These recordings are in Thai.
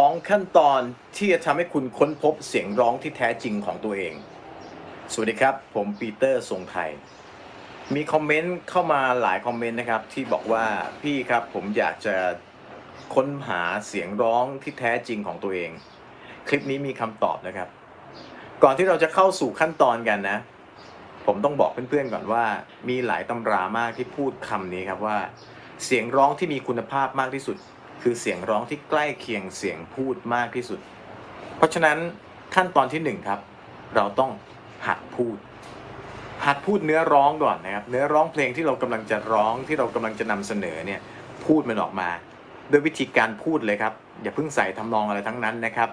2 ขั้นตอนที่จะทำให้คุณค้นพบเสียงร้องที่แท้จริงของตัวเอง สวัสดีครับ ผมปีเตอร์ทรงไทย มีคอมเมนต์เข้ามาหลายคอมเมนต์นะครับ ที่บอกว่าพี่ครับผมอยากจะค้นหาเสียงร้องที่แท้จริงของตัวเอง คลิปนี้มีคำตอบนะครับ ก่อนที่เราจะเข้าสู่ขั้นตอนกันนะ ผมต้องบอกเพื่อนๆก่อนว่า มีหลายตำรามากที่พูดคำนี้ครับว่า เสียงร้องที่มีคุณภาพมากที่สุด คือเสียงร้องที่ใกล้เคียงเสียงพูดมากที่สุด เพราะฉะนั้นขั้นตอนที่หนึ่งครับ เราต้องหัดพูด หัดพูดเนื้อร้องก่อนนะครับ เนื้อร้องเพลงที่เรากำลังจะร้องที่เรากำลังจะนำเสนอเนี่ยพูดมันออกมาด้วยวิธีการพูดเลยครับ อย่าเพิ่งใส่ทำนองอะไรทั้งนั้นนะครับ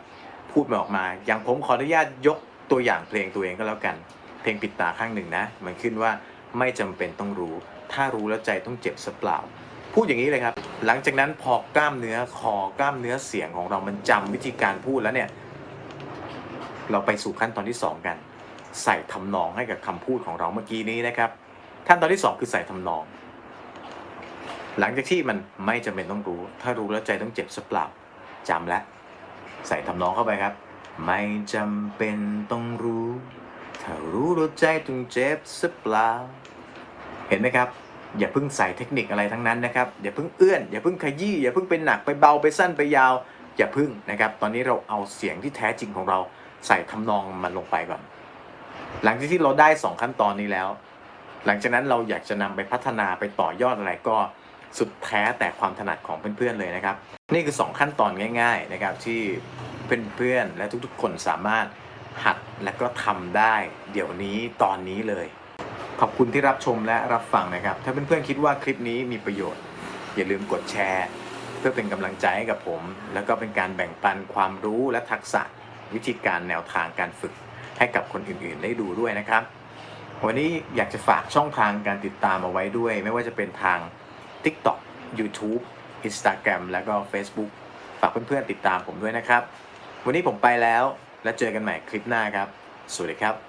พูดมันออกมา อย่างผมขออนุญาตยกตัวอย่างเพลงตัวเองก็แล้วกัน เพลงปิดตาข้างหนึ่งนะ มันขึ้นว่าไม่จำเป็นต้องรู้ ถ้ารู้แล้วใจต้องเจ็บสเปล่า พูดอย่างนี้เลยครับ หลังจากนั้นพอกล้ามเนื้อคอกล้ามเนื้อเสียงของเรามันจำวิธีการพูดแล้วเนี่ย เราไปสู่ขั้นตอนที่สองกัน ใส่ทำนองให้กับคำพูดของเราเมื่อกี้นี้นะครับ ขั้นตอนที่สองคือใส่ทำนอง หลังจากที่มันไม่จำเป็นต้องรู้ ถ้ารู้แล้วใจต้องเจ็บสเปล่าจำแล้วใส่ทำนองเข้าไปครับ ไม่จำเป็นต้องรู้ ถ้ารู้แล้วใจต้องเจ็บสเปล่า เห็นไหมครับ อย่าเพิ่งใส่เทคนิคอะไรทั้งนั้นนะครับอย่าเพิ่งเอื้อนอย่าเพิ่งขยี้อย่าเพิ่งเป็นหนักไปเบาไปสั้นไปยาว อย่าเพิ่งนะครับตอนนี้เราเอาเสียงที่แท้จริงของเราใส่ทำนองมันลงไปก่อน หลังจากที่เราได้สองขั้นตอนนี้แล้ว หลังจากนั้นเราอยากจะนำไปพัฒนาไปต่อยอดอะไรก็สุดแท้แต่ความถนัดของเพื่อนๆเลยนะครับ นี่คือ 2 ขั้นตอนง่าย ๆ นะครับที่เพื่อนๆและทุกๆ คนสามารถหัดและก็ทำได้ เดี๋ยวนี้ตอนนี้เลย ขอบคุณที่รับชมและรับฟังนะครับ ถ้าเพื่อนๆคิดว่าคลิปนี้มีประโยชน์ อย่าลืมกดแชร์ เพื่อเป็นกำลังใจให้กับผม แล้วก็เป็นการแบ่งปันความรู้และทักษะวิธีการแนวทางการฝึกให้กับคนอื่นๆ ได้ดูด้วยนะครับ วันนี้อยากจะฝากช่องทางการติดตามเอาไว้ด้วย ไม่ว่าจะเป็นทาง TikTok YouTube Instagram แล้วก็ Facebook ฝากเพื่อนๆติดตามผมด้วยนะครับ วันนี้ผมไปแล้ว แล้วเจอกันใหม่คลิปหน้าครับ สวัสดีครับ